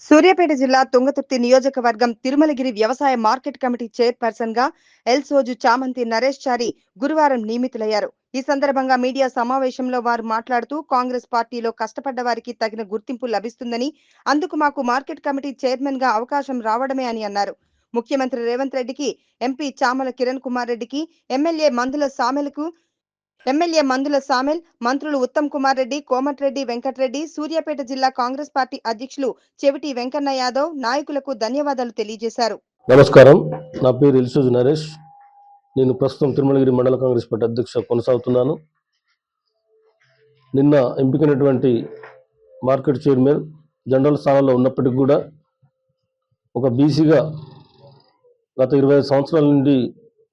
సూర్యాపేట జిల్లా తుంగతుర్తి నియోజకవర్గం తిరుమలగిరి వ్యవసాయ మార్కెట్ కమిటీ చైర్పర్సన్గా ఎల్ సోజు చామంతి నరేష్ చారి గురువారం నియమితులయ్యారు. ఈ సందర్భంగా మీడియా సమావేశంలో వారు మాట్లాడుతూ కాంగ్రెస్ పార్టీలో కష్టపడ్డ వారికి తగిన గుర్తింపు లభిస్తుందని అందుకు మాకు మార్కెట్ కమిటీ చైర్మన్గా అవకాశం రావడమే అని అన్నారు. ముఖ్యమంత్రి రేవంత్ రెడ్డికి ఎంపీ చామల కిరణ్ కుమార్ రెడ్డికి ఎమ్మెల్యే మందుల సామెలకు ఎమ్మెల్యే మందుల సామెల్ మంత్రులు ఉత్తమ్ కుమార్ రెడ్డి కోమటిరెడ్డి వెంకటరెడ్డి సూర్యాపేట జిల్లా కాంగ్రెస్ పార్టీ అధ్యక్షులు చెవిటి వెంకన్న యాదవ్ నాయకులకు ధన్యవాదాలు తెలియజేశారు. నమస్కారం. నా పేరు ఎల్సూజు నరేష్. నేను ప్రస్తుతం తిరుమలగిరి మండల కాంగ్రెస్ పార్టీ అధ్యక్ష కొనసాగుతున్నాను. నిన్న ఎంపికైనటువంటి మార్కెట్ చైర్మన్ జనరల్ స్థానంలో ఉన్నప్పటికీ కూడా ఒక బీసీగా గత ఇరవై ఐదు సంవత్సరాల నుండి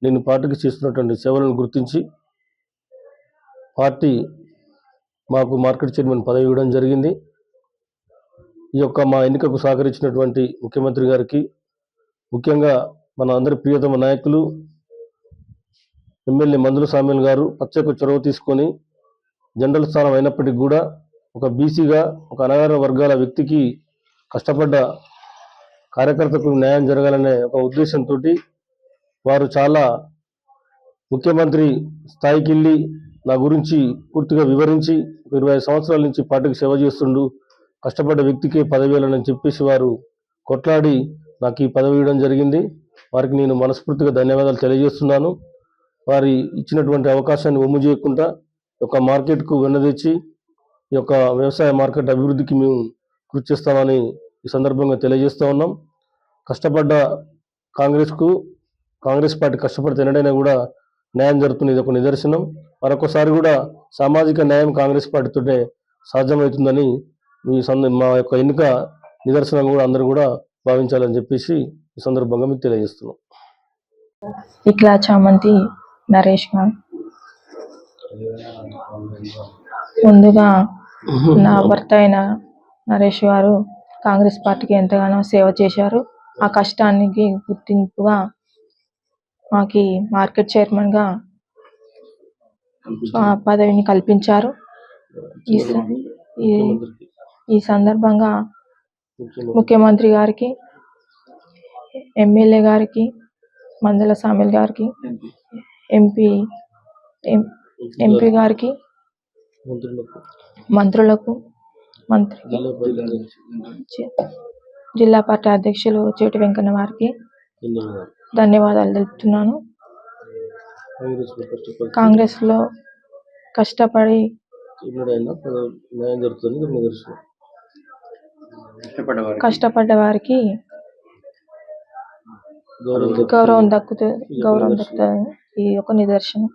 నేను పార్టీకి చేస్తున్నటువంటి సేవలను గుర్తించి పార్టీ మాకు మార్కెట్ చైర్మన్ పదవి ఇవ్వడం జరిగింది. ఈ యొక్క మా ఎన్నికకు సహకరించినటువంటి ముఖ్యమంత్రి గారికి ముఖ్యంగా మన అందరి ప్రియతమ నాయకులు ఎమ్మెల్యే మందుల సామ్యుల్ గారు ప్రత్యేక చొరవ తీసుకొని జనరల్ స్థానం అయినప్పటికీ కూడా ఒక బీసీగా ఒక అనగార వర్గాల వ్యక్తికి కష్టపడ్డ కార్యకర్తకు న్యాయం జరగాలనే ఒక ఉద్దేశంతో వారు చాలా ముఖ్యమంత్రి స్థాయికి వెళ్ళి నా గురించి పూర్తిగా వివరించి ఇరవై ఐదు సంవత్సరాల నుంచి పార్టీకి సేవ చేస్తుండు. కష్టపడ్డ వ్యక్తికే పదవి చెప్పేసి వారు కొట్లాడి నాకు ఈ పదవి ఇవ్వడం జరిగింది. వారికి నేను మనస్ఫూర్తిగా ధన్యవాదాలు తెలియజేస్తున్నాను. వారి ఇచ్చినటువంటి అవకాశాన్ని ఒమ్ము చేయకుండా ఒక మార్కెట్కు వెన్నదెచ్చి ఈ యొక్క వ్యవసాయ మార్కెట్ అభివృద్ధికి మేము కృషి చేస్తామని ఈ సందర్భంగా తెలియజేస్తూ ఉన్నాం. కష్టపడ్డ కాంగ్రెస్కు కాంగ్రెస్ పార్టీ కష్టపడితే ఎన్నడైనా కూడా న్యాయం జరుగుతున్నది ఇది ఒక నిదర్శనం. మరొకసారి కూడా సామాజిక న్యాయం కాంగ్రెస్ పార్టీతోనే సాధ్యమవుతుందని ఈ సంద మా యొక్క ఎన్నిక నిదర్శనం కూడా అందరూ కూడా భావించాలని చెప్పేసి ఈ సందర్భంగా మీకు తెలియజేస్తున్నాం. ఇట్లా చామంతి నరేష్ గారు ముందుగా నా భర్త అయిన నరేష్ గారు కాంగ్రెస్ పార్టీకి ఎంతగానో సేవ చేశారు. ఆ కష్టానికి గుర్తింపుగా మాకు మార్కెట్ చైర్మన్గా పదవిని కల్పించారు. ఈ సందర్భంగా ముఖ్యమంత్రి గారికి ఎమ్మెల్యే గారికి మందల సామిల్ గారికి ఎంపీ. ఎంపీ గారికి మంత్రులకు. మంత్రి జిల్లా పార్టీ అధ్యక్షులు చేటి వెంకన్న వారికి. ధన్యవాదాలు తెలుపుతున్నాను. ఇది నిదర్శనం కష్టపడ్డ వారికి. గౌరవం దక్కుతుంది. గౌరవం దక్కుతుంది. ఈ ఒక నిదర్శనం.